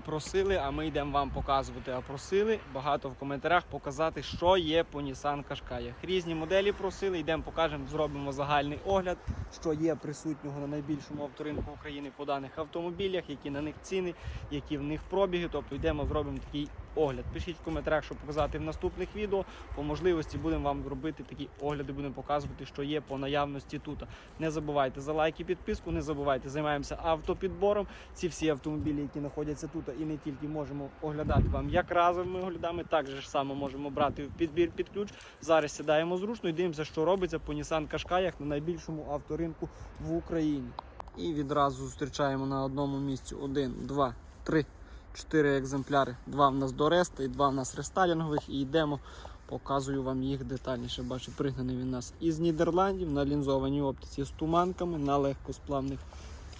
Просили, а ми йдемо вам показувати. А просили багато в коментарях показати, що є по Nissan Qashqai. Різні моделі просили, йдемо покажемо, зробимо загальний огляд, що є присутнього на найбільшому авторинку України по даних автомобілях, які на них ціни, які в них пробіги. Тобто йдемо, зробимо такий огляд. Пишіть в коментарях, що показати в наступних відео. По можливості будемо вам робити такі огляди, будемо показувати, що є по наявності тут. Не забувайте за лайк і підписку, не забувайте, займаємося автопідбором. Ці всі автомобілі, які знаходяться тут, і не тільки можемо оглядати вам як разовими оглядами, так же ж само можемо брати в підбір під ключ. Зараз сідаємо зручно і дивимося, що робиться по Nissan Qashqai на найбільшому авторинку в Україні. І відразу зустрічаємо на одному місці один, два, три, чотири екземпляри. Два в нас до реста і два в нас рестайлінгових. І йдемо, показую вам їх детальніше. Бачу, пригнаний він у нас із Нідерландів на лінзованій оптиці з туманками на легкосплавних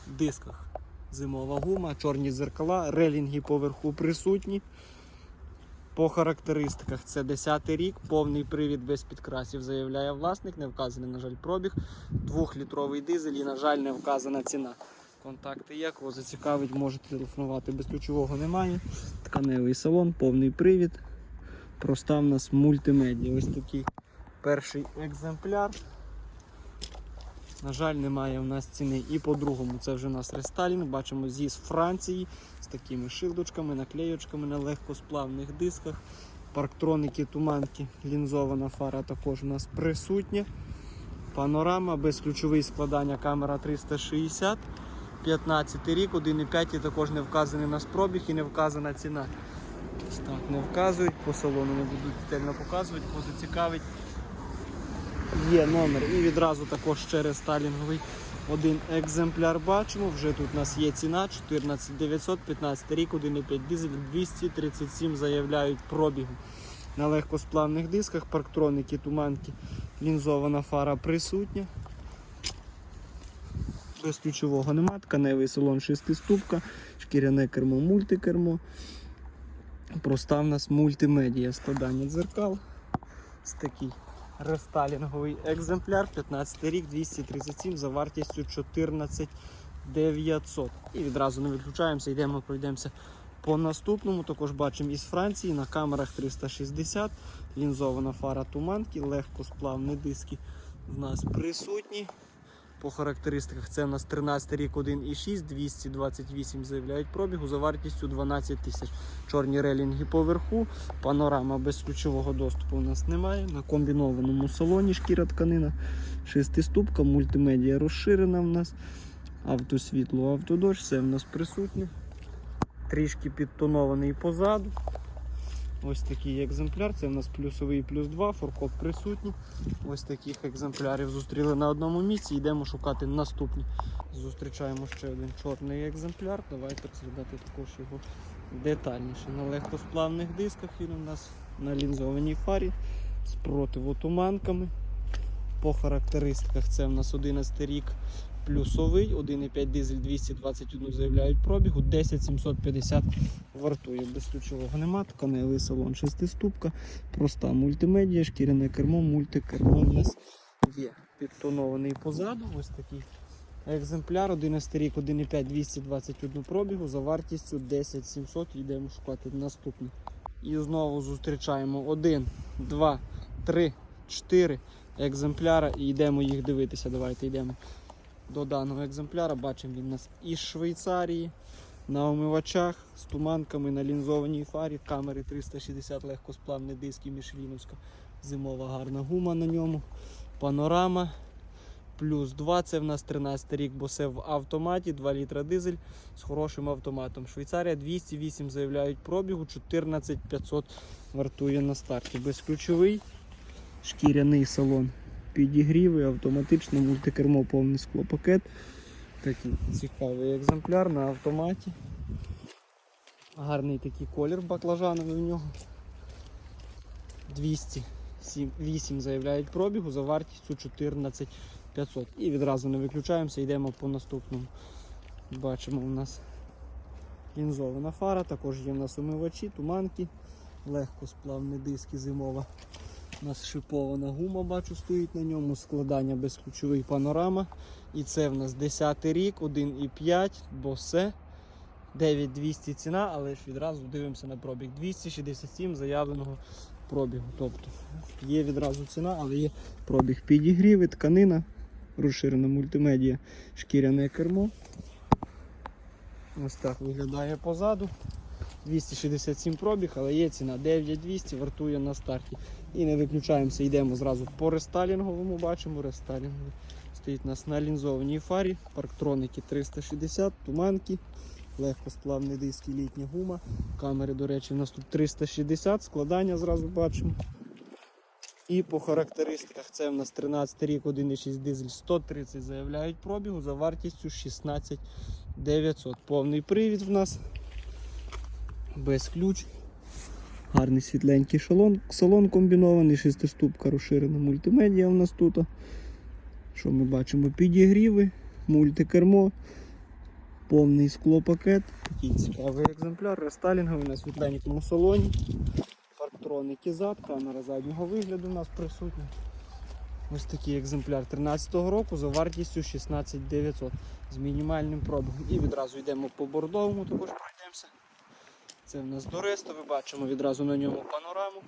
дисках. Зимова гума, чорні зеркала, релінги поверху присутні. По характеристиках це 10 рік, повний привід без підкрасів, заявляє власник, не вказаний, на жаль, пробіг. Двохлітровий дизель і, на жаль, не вказана ціна. Контакти є, кого зацікавить, можете телефонувати. Без ключового немає. Тканевий салон, повний привід. Проста в нас мультимедіа. Ось такий перший екземпляр. На жаль, немає у нас ціни. І по-другому, це вже у нас рестайлінг. Бачимо зі з Франції з такими шилдочками, наклеючками на легкосплавних дисках. Парктроники, туманки, лінзована фара також у нас присутня. Панорама, безключовий складання камера 360. 15 рік, 1,5 і також не вказаний у нас пробіг і не вказана ціна. Так, не вказують, по салону не будуть детально показувати, кого зацікавить. Є номер і відразу також через сталінговий один екземпляр бачимо. Вже тут у нас є ціна 14 900, 15 рік, 1,5 дизель, 237 заявляють пробігу. На легкосплавних дисках, парктроники, туманки, лінзована фара присутня. Без ключового нема, тканевий салон шестиступка, шкіряне кермо, мультикермо. Проста в нас мультимедія складання дзеркал. Ось такий рестайлінговий екземпляр, 15 рік, 237 за вартістю 14 900. І відразу не виключаємося, йдемо, пройдемося по наступному. Також бачимо із Франції на камерах 360, лінзована фара туманки, легкосплавні диски в нас присутні. По характеристиках це у нас 13 рік 1,6, 228 заявляють пробігу за вартістю 12 тисяч. Чорні релінги поверху, панорама без ключового доступу у нас немає. На комбінованому салоні шкіра тканина, шестиступка, мультимедіа розширена в нас, автосвітло, автодощ, все в нас присутнє. Трішки підтонований позаду. Ось такий екземпляр, це в нас плюсовий плюс 2, форкоп присутній. Ось таких екземплярів зустріли на одному місці, йдемо шукати наступні. Зустрічаємо ще один чорний екземпляр. Давайте розглядати також його детальніше. На легкосплавних дисках він у нас на лінзованій фарі з противотуманками. По характеристиках це в нас 11 рік плюсовий, 1,5 дизель 221 заявляють пробігу, 10750 вартує. Без ключового нема, тканевий салон шестиступка, проста мультимедія, шкіряне кермо, мультикермо у нас є. Підтонований позаду. Ось такий екземпляр, 11 рік, 1,5 221 пробігу за вартістю 10700. Йдемо шукати наступний. І знову зустрічаємо 1, 2, 3, 4 екземпляра і йдемо їх дивитися. Давайте йдемо до даного екземпляра. Бачимо він у нас із Швейцарії. На омивачах з туманками на лінзованій фарі, камери 360 легкосплавний диск і мішліновська зимова гарна гума на ньому. Панорама. Плюс 2 це в нас 13 рік, бо це в автоматі, 2 літра дизель з хорошим автоматом. Швейцарія 208 заявляють пробігу, 14500 вартує на старті. Безключовий шкіряний салон. Підігріви, автоматично, мультикермо, повний склопакет. Такий цікавий екземпляр на автоматі. Гарний такий колір баклажановий у нього. 208 заявляють пробігу за вартістю 14 500. І відразу не виключаємося, йдемо по наступному. Бачимо у нас лінзована фара, також є в нас умивачі, туманки, легкосплавні диски зимова. У нас шипована гума, бачу, стоїть на ньому, складання безключовий панорама. І це в нас 10 рік, 1,5, босе. 9200 ціна, але ж відразу дивимося на пробіг. 267 заявленого пробігу. Тобто є відразу ціна, але є пробіг підігріви, тканина, розширена мультимедія, шкіряне кермо. Ось так виглядає позаду. 267 пробіг, але є ціна 9200, вартує на старті. І не виключаємося, йдемо зразу по рестайлінговому, бачимо рестайлінговий. Стоїть у нас на лінзованій фарі, парктроники 360, туманки, легкосплавний диск і літня гума. Камери, до речі, у нас тут 360, складання зразу бачимо. І по характеристиках це в нас 13 рік, 1,6 дизель, 130 заявляють пробігу за вартістю 16 900. Повний привід в нас без ключ. Гарний світленький шалон, салон комбінований, шестиступка розширена мультимедіа у нас тут. Що ми бачимо? Підігріви, мультикермо, повний склопакет. Такий цікавий екземпляр, рестайлінговий на світленькому салоні. Парктроники зад, камера заднього вигляду у нас присутня. Ось такий екземпляр 13-го року за вартістю 16 900 з мінімальним пробігом. І відразу йдемо по бордовому, також. Це в нас Доресто, ви бачимо відразу на ньому панораму,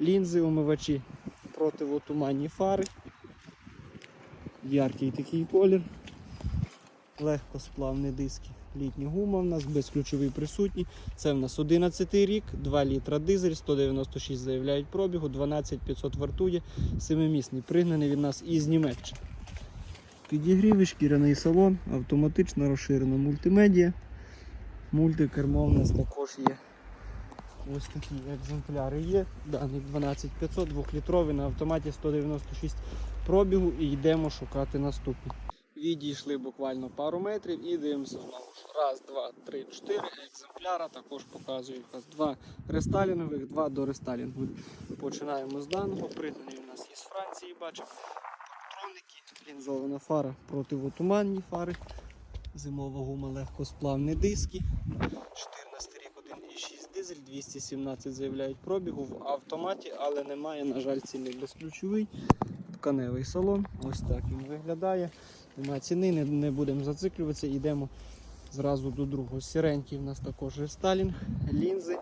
лінзи, умивачі, противотуманні фари. Яркий такий колір. Легкосплавні диски. Літня гума в нас безключовий присутній. Це в нас 11 рік, 2 літра дизель, 196 заявляють пробігу, 12500 вартує, 7-місний, пригнаний від нас із Німеччини. Підігріви, шкіряний салон, автоматично розширена мультимедіа. Мультикермо у нас також є. Ось такі екземпляри є. Даний 12500, 2-літровий на автоматі 196 пробігу і йдемо шукати наступний. Відійшли буквально пару метрів і дивимося знову. Раз, два, три, чотири екземпляра. Також показую якраз два рестайлінгових, два до рестайлінгових. Починаємо з даного. Пригнаний у нас із Франції, бачимо. Патроники, лінзована фара, противотуманні фари. Зимова гума легкосплавні диски. 14 рік 1,6 дизель, 217 заявляють пробігу в автоматі, але немає, на жаль, ціни безключовий. Тканевий салон. Ось так він виглядає. Немає ціни, не, не будемо зациклюватися, йдемо зразу до другого. Сіренький в нас також рестайлінг, лінзи,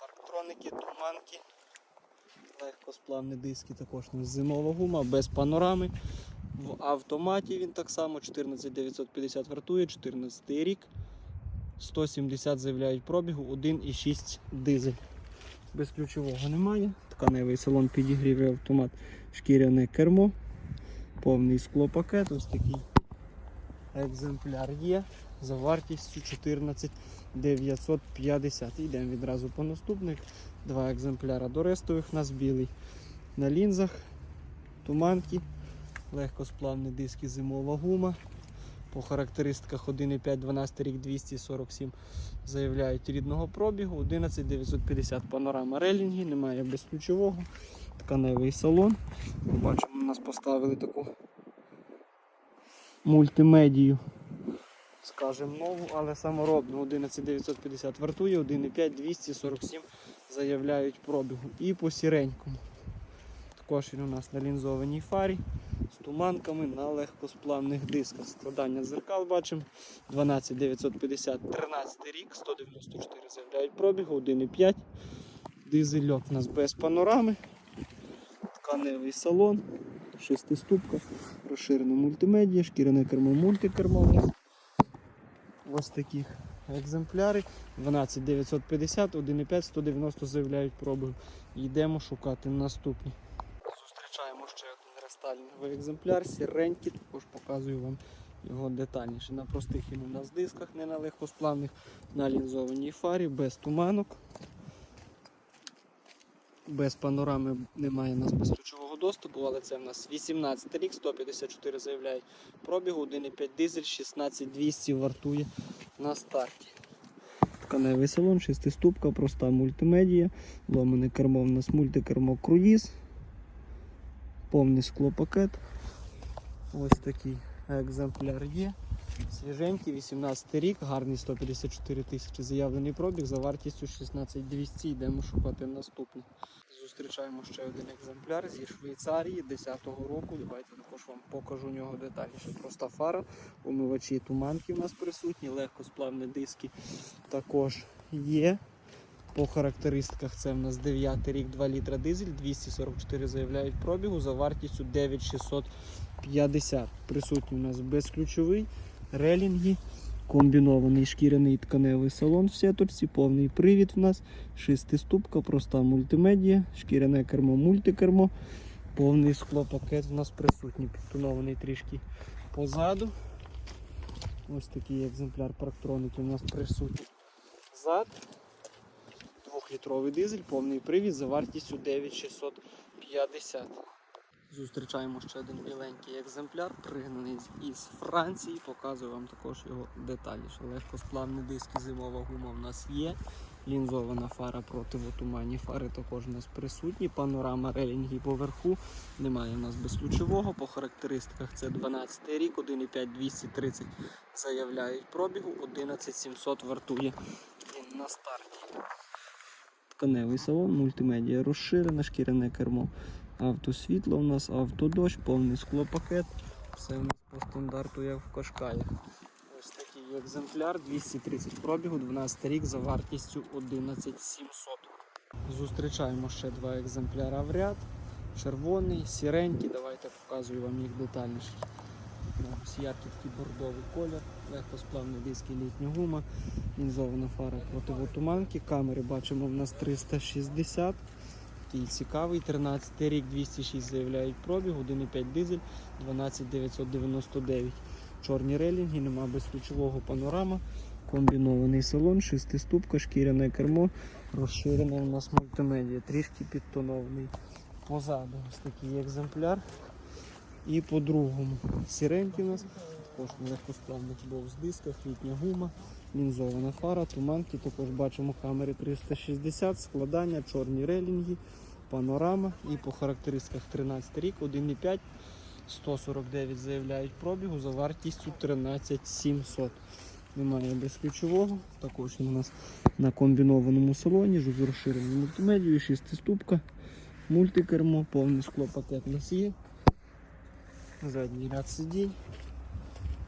парктроники, туманки. Легкосплавні диски, також у нас зимова гума, без панорами. В автоматі він так само 14950 вартує, 14 рік. 170 заявляють пробігу, 1,6 дизель. Безключового немає. Тканевий салон підігріває автомат, шкіряне кермо, повний склопакет. Ось такий екземпляр є за вартістю 14 950. Йдемо відразу по наступних. Два екземпляра до рестових. У нас білий на лінзах, туманки. Легкосплавні диски, зимова гума. По характеристиках 1,5 12 рік 247 заявляють рідного пробігу, 11950 панорама релінги, немає безключового, тканевий салон. Бачимо, у нас поставили таку мультимедію, скажімо, нову, але саморобну. 11950 вартує, 1,5 247 заявляють пробігу. І по сіренькому. Також він у нас на лінзованій фарі туманками на легкосплавних дисках. Складання зеркал бачимо. 12950, 13 рік, 194 заявляють пробігу, 1,5. Дизельок у нас без панорами. Тканевий салон, шестиступка, розширена мультимедія, шкіряне кермо, мультикермо. Ось таких екземпляри. 12950, 1,5, 190 заявляють пробігу. Йдемо шукати наступні. Рестайлінговий екземпляр, сіренький, також показую вам його детальніше. На простих у нас дисках, не на легкосплавних, на лінзованій фарі, без туманок. Без панорами немає у нас безключового доступу, але це в нас 18 рік, 154 заявляють пробігу, 1,5 дизель, 16200 вартує на старті. Тканевий салон, шестиступка, проста мультимедія, ломане кермо у нас мультикермо круїз, повний склопакет. Ось такий екземпляр є. Свіженький, 18 рік, гарний 154 тисячі заявлений пробіг за вартістю 16200. Йдемо шукати наступний. Зустрічаємо ще один екземпляр зі Швейцарії 10-го року. Давайте також вам покажу нього детальніше. Проста фара, умивачі туманки в нас присутні, легкосплавні диски також є. По характеристиках це в нас 9 рік, 2 літра дизель, 244 заявляють пробігу за вартістю 9650. Присутній у нас безключовий, релінги, комбінований шкіряний тканевий салон в сеточці, повний привід в нас, шестиступка, проста мультимедія, шкіряне кермо, мультикермо, повний склопакет в нас присутній, підтонований трішки позаду. Ось такий екземпляр парктроники у нас присутній. Зад. Двохлітровий дизель, повний привід за вартістю 9650. Зустрічаємо ще один біленький екземпляр, пригнаний із Франції. Показую вам також його детальніше. Легкосплавні диски, зимова гума в нас є. Лінзована фара противотуманні фари також у нас присутні. Панорама релінги поверху. Немає в нас безключового. По характеристиках це 12 рік, 1,5 230 заявляють пробігу, 11700 вартує він на старті. Тканевий салон, мультимедіа розширене, шкіряне кермо. Автосвітло у нас, автодощ, повний склопакет. Все у нас по стандарту, як в Кашкаях. Ось такий екземпляр, 230 пробігу, 12 рік за вартістю 11700. Зустрічаємо ще два екземпляра в ряд. Червоний, сіренький. Давайте показую вам їх детальніше. Ось яркий такий бордовий колір, легкосплавні диски літня гума, лінзована фара противотуманки. Камери бачимо в нас 360. Такий цікавий. 13 рік 206 заявляють пробіг, 1,5 дизель, 12999. Чорні релінги, нема безключового панорама, комбінований салон, шестиступка, шкіряне кермо, розширене у нас мультимедіа, трішки підтонований. Позаду ось такий екземпляр. І по-другому сіренький у нас також на легкосплавних бокс дисках, літня гума, лінзована фара, туманки. Також бачимо камери 360, складання, чорні релінги, панорама. І по характеристиках 13 рік, 1,5, 149 заявляють пробігу за вартістю 13700. Немає безключового. Також у нас на комбінованому салоні, з розширеною мультимедією, шестиступка, мультикермо, повний склопакет у нас є. Задній ряд сидінь.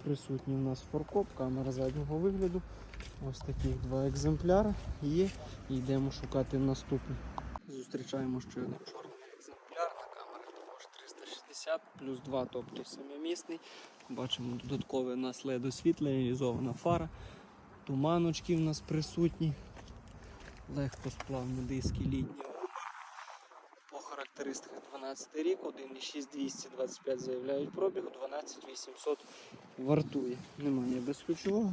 Присутній у нас форкоп, камера заднього вигляду. Ось таких два екземпляри є. І йдемо шукати наступний. Зустрічаємо ще один чорний екземпляр. На камері також 360 плюс 2, тобто семимісний. Бачимо додаткове у нас LED освітлення, реалізована фара. Туманочки в нас присутні. Легкосплавні диски літні по характеристиках 12 рік, 1,6 225 заявляють пробіг, 12800 вартує. Немає безключового.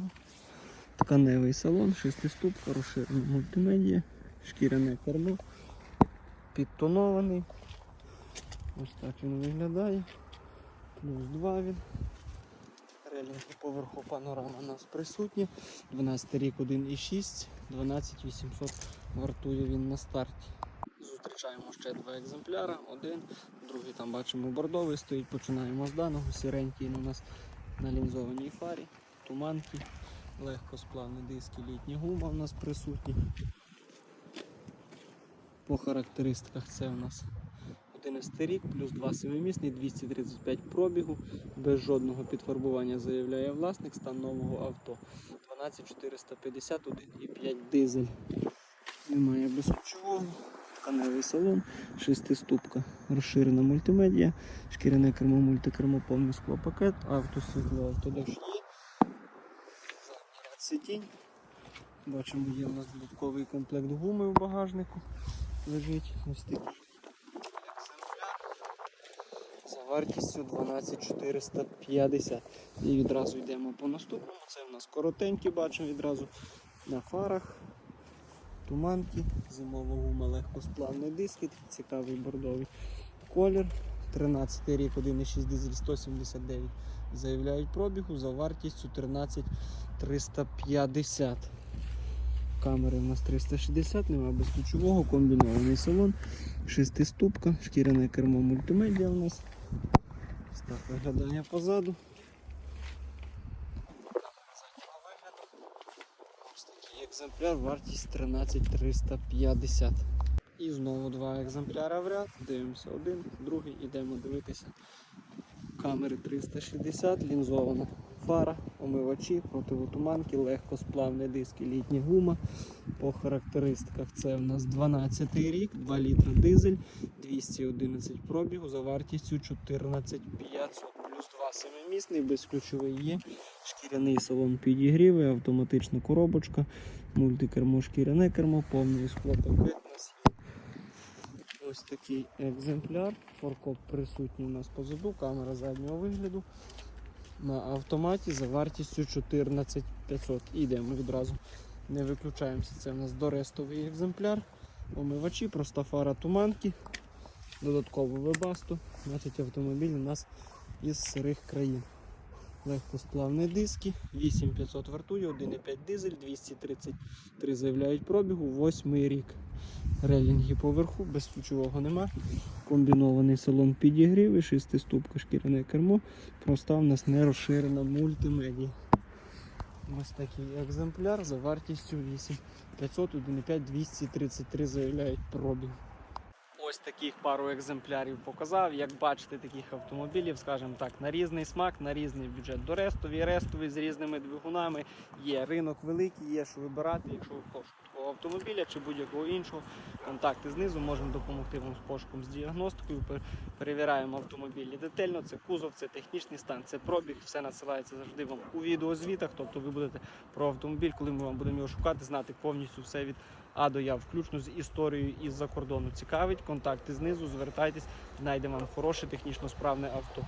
Тканевий салон, шестиступка, розширена мультимедія, шкіряне кермо, підтонований. Ось так він виглядає. Плюс 2 він. Релінги поверху панорама у нас присутні. 12 рік 1,6, 12800 вартує він на старті. Зустрічаємо ще два екземпляра. Один, другий там бачимо бордовий стоїть. Починаємо з даного. Сіренький у нас на лінзованій фарі, туманки, легкосплавні диски, літня гума у нас присутні. По характеристиках це у нас 11 рік, плюс 2 семимісний, 235 пробігу, без жодного підфарбування заявляє власник, стан нового авто. 12451 і 5 дизель. Немає безключового, тканевий салон, шестиступка, розширена мультимедія, шкіряне кермо, мультикермо, повний склопакет, автосвітло, автодощ є. Задній ряд сидінь. Бачимо, є у нас додатковий комплект гуми в багажнику. Лежить ось такий за вартістю 12450. І відразу йдемо по наступному. Це у нас коротенькі, бачимо відразу на фарах. Туманки, зимова гума, легкосплавний диск, цікавий бордовий колір. 13 рік, 1,6 дизель 179 заявляють пробігу за вартістю 13350. Камери у нас 360, нема безключового, комбінований салон, шестиступка, шкіряне кермо мультимедіа у нас. Ось так позаду. Екземпляр, вартість 13350. І знову два екземпляри в ряд. Дивимося один, другий, ідемо дивитися. Камери 360, лінзована фара, омивачі, противотуманки, легкосплавні диски, літня гума. По характеристиках це в нас 12 рік, 2 літра дизель, 211 пробігу за вартістю 14500 плюс 2 семимісний, безключовий є, шкіряний салон підігріви, автоматична коробочка, мультикермо, шкіряне кермо, повний склопакет. У нас є ось такий екземпляр. Форкоп присутній у нас позаду, камера заднього вигляду. На автоматі за вартістю 14500. Ідемо відразу. Не виключаємося. Це в нас дорестовий екземпляр. Омивачі, проста фара туманки, додатково вебасту. Значить автомобіль у нас із сирих країн. Легкосплавні диски, 8500 вартує, 1,5 дизель, 233 заявляють пробігу, 8 рік. Релінги поверху, без ключового нема. Комбінований салон підігрів, 6 ступка шкіряне кермо. Проста в нас не розширена мультимедія. Ось такий екземпляр за вартістю 8500, 1,5, 233 заявляють пробіг. Ось таких пару екземплярів показав. Як бачите, таких автомобілів, скажімо так, на різний смак, на різний бюджет. До рестові, рестові з різними двигунами. Є ринок великий, є що вибирати, якщо ви хочете автомобіля чи будь-якого іншого. Контакти знизу можемо допомогти вам з пошуком з діагностикою. Перевіряємо автомобілі детально. Це кузов, це технічний стан, це пробіг. Все надсилається завжди вам у відеозвітах. Тобто ви будете про автомобіль, коли ми вам будемо його шукати, знати повністю все від а до Я, включно з історією із-за кордону. Цікавить, контакти знизу, звертайтесь, знайдемо вам хороше технічно справне авто.